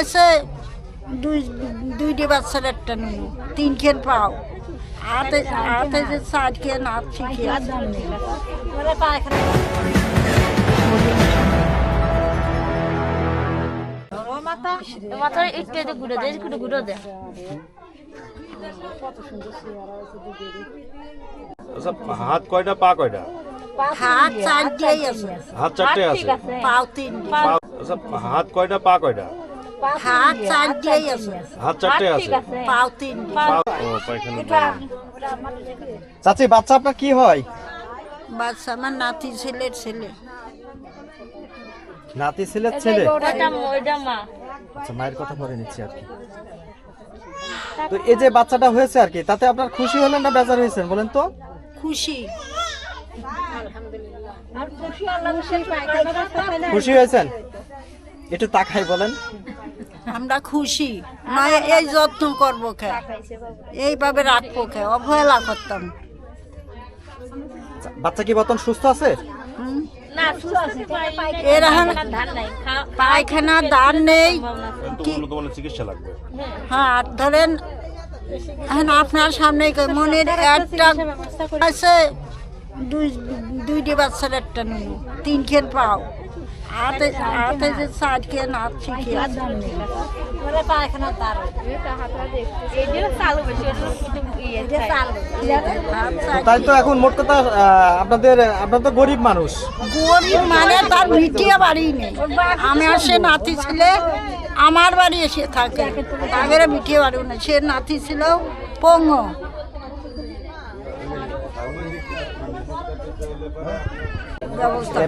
আছে দুই দুইটি বাচ্চার একটা নুনু তিন খেন পাও। হাতে হাতে যে চার খেন হাত শিখে আছে। মাথার ঘুরে ঘুরে আচ্ছা হাত কয়টা পা কয়টা? হাত চার আছে। হাত চারটে আছে? পাও তিন পা আচ্ছা হাত কয়টা পা কয়টা? হাত চার দিয়েই আছে। হাত চারটে আছে? পাও তিন ও পায়খানা চাচি বাচ্চা আপনার কি হয়? বাচ্চা আমার নাতি ছেলের ছেলে। নাতি ছেলের ছেলে? আচ্ছা মায়ের কথা পরে নিচ্ছি আর কি। তো এই যে বাচ্চাটা হয়েছে আর কি তাতে আপনার খুশি হলেন না বেজার হয়েছেন বলেন তো? খুশি। খুশি হয়েছেন? একটু তাকাই বলেন। আমরা খুশি। নয় এই যত্ন করব কে? এইভাবে রাখব কে? অবহেলা করতাম। বাচ্চা কি বর্তমান সুস্থ আছে? হুম? না সুস্থ আছে এরকম ধান নাই খা- পায়খানা দান নেই। তো উন্নত মানের চিকিৎসা লাগবে। হ্যাঁ আর ধরেন এখন আপনার সামনে মনের একটা আছে দুই দুইটি বাচ্চার একটা নুনু তিন খেন পাও। হাতে হাতে যে চার খেন হাত শিখে। হাত চার তাই তো এখন মোট কথা আপনাদের আপনার তো গরিব মানুষ। গরিব মানে তার ভিটিয়ে বাড়ি নেই। আমার সে নাতি ছিল আমার বাড়ি এসে থাকে। তাদের ভিটিয়ে বাড়ি নেই। সে নাতি ছিল পঙ্গ।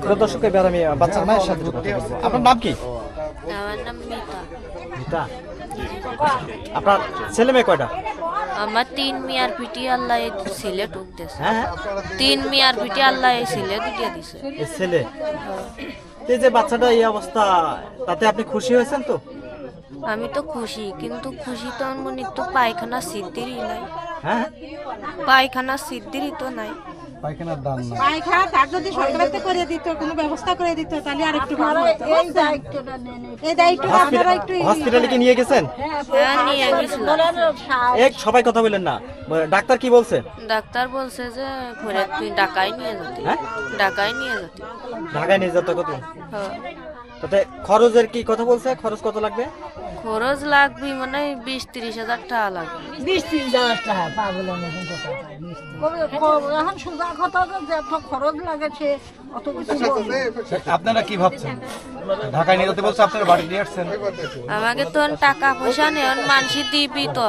প্রিয় দর্শক এবার আমি বাচ্চার মায়ের সাথে আপনার নাম কি? আমার নাম মিতা। আপনার ছেলে মেয়ে কয়টা? আমার তিন মিয়ার পিটি আল্লাহ এই ছেলে ঢুকতেছে হ্যাঁ হ্যাঁ। তিন মিয়ার পিটি আল্লাহ এই ছেলে দুটিয়া দিছে এই ছেলে? এই যে বাচ্চাটা এই অবস্থা তাতে আপনি খুশি হয়েছেন তো? আমি তো খুশি কিন্তু খুশি তো মনে তো পায়খানা সিদ্ধিরই নাই। হ্যাঁ পায়খানা সিদ্ধিরই তো নাই। পায়খানার দাম না পায়খানা তার যদি সরকারতে করে দিত কোনো ব্যবস্থা করে দিত তাহলে আর একটু ভালো হতো। এই দায়িত্বটা নেন এই দায়িত্ব আপনারা একটু হসপিটালে কি নিয়ে গেছেন? হ্যাঁ নিয়ে গেছিলাম এক সবাই কথা বলেন না। ডাক্তার কি বলছে? ডাক্তার বলছে যে ঘরে তুই ঢাকায় নিয়ে যেতে হ্যাঁ? ঢাকায় নিয়ে যেতে ঢাকায় নিয়ে যেতে কত? হ্যাঁ। তাতে খরচের কি কথা বলছে? খরচ কত লাগবে? খরচ লাগবে মানে বিশ তিরিশ হাজার টাকা লাগবে। এখন সোজা কথা তো যে এত খরচ লাগে সে অত কিছু আপনারা কি ভাবছেন? ঢাকায় নিয়ে যেতে বলছে আপনারা বাড়ি নিয়ে আসছেন? আমাকে তো টাকা পয়সা নেই মানসি দিবি তো।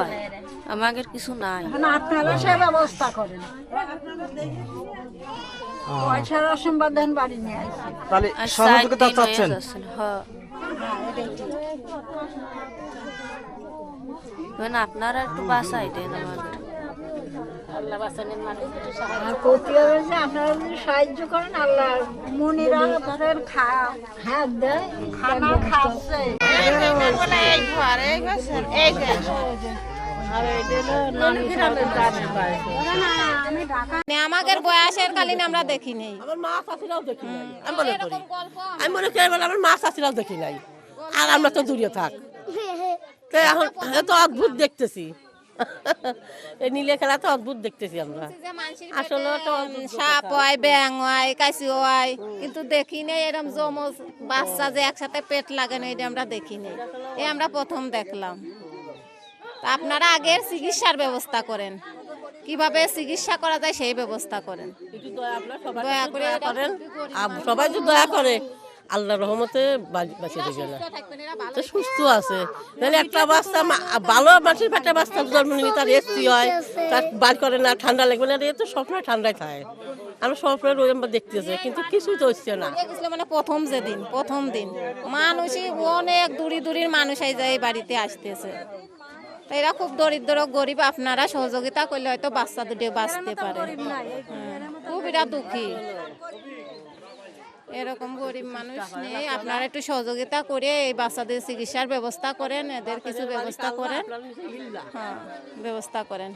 আমাকে কিছু নাই। আপনারা সে ব্যবস্থা করেন। পয়সার অসম্বাদ বাড়ি নিয়ে তাহলে সহযোগিতা হয়ে চাচ্ছেন? হ্যাঁ। মানে আপনারা একটু বাসাই দেন আমাকে আর করতে হবে যে আপনারা যদি সাহায্য করেন আল্লাহ মনিরা ধরেন খা দেয়। খানা খাচ্ছে। মানে আমাদের বয়সের কালীন আমরা দেখি নেই। আমার মা চাষিরাও দেখি নাই। আমি মনে করি। আমি মনে করি আমার মা চাষিরাও দেখি নাই। আর আমরা তো দূরে থাক। তো এখন এ তো অদ্ভুত দেখতেছি। এই নীলে খেলা তো অদ্ভুত দেখতেছি আমরা। আসলে তো সাপ হয় ব্যাং হয় কাশি হয় কিন্তু দেখি নেই এরকম জমজ বাচ্চা যে একসাথে পেট লাগে না এটা আমরা দেখি নেই। এই আমরা প্রথম দেখলাম। তা আপনারা আগের চিকিৎসার ব্যবস্থা করেন। কীভাবে চিকিৎসা করা যায় সেই ব্যবস্থা করেন। দয়া সবাই করে সবাই যদি দয়া করে। আল্লাহ রহমতে বাঁচ- বাঁচিয়ে দেবে না। তো সুস্থ আছে। নাহলে একটা বাচ্চা ভালো মানুষের একটা বাচ্চা জন্ম নিলে তার এসি হয়। তার বার করে না ঠান্ডা লাগবে না এ তো সবসময় ঠান্ডায় থাকে। আমরা সবসময় রোজ আমরা দেখতেছি কিন্তু কিছুই তো হচ্ছে না। মানে প্রথম যে দিন প্রথম দিন। মানুষই অনেক দূরি দূরির মানুষ এই যায় বাড়িতে আসতেছে। এরা খুব দরিদ্র গরিব আপনারা সহযোগিতা করলে হয়তো বাচ্চা দুটো বাঁচতে পারে। হ্যাঁ, খুব এরা দুঃখী। এরকম গরিব মানুষ নেই আপনারা একটু সহযোগিতা করে এই বাচ্চাদের চিকিৎসার ব্যবস্থা করেন এদের কিছু ব্যবস্থা করেন। হ্যাঁ ব্যবস্থা করেন।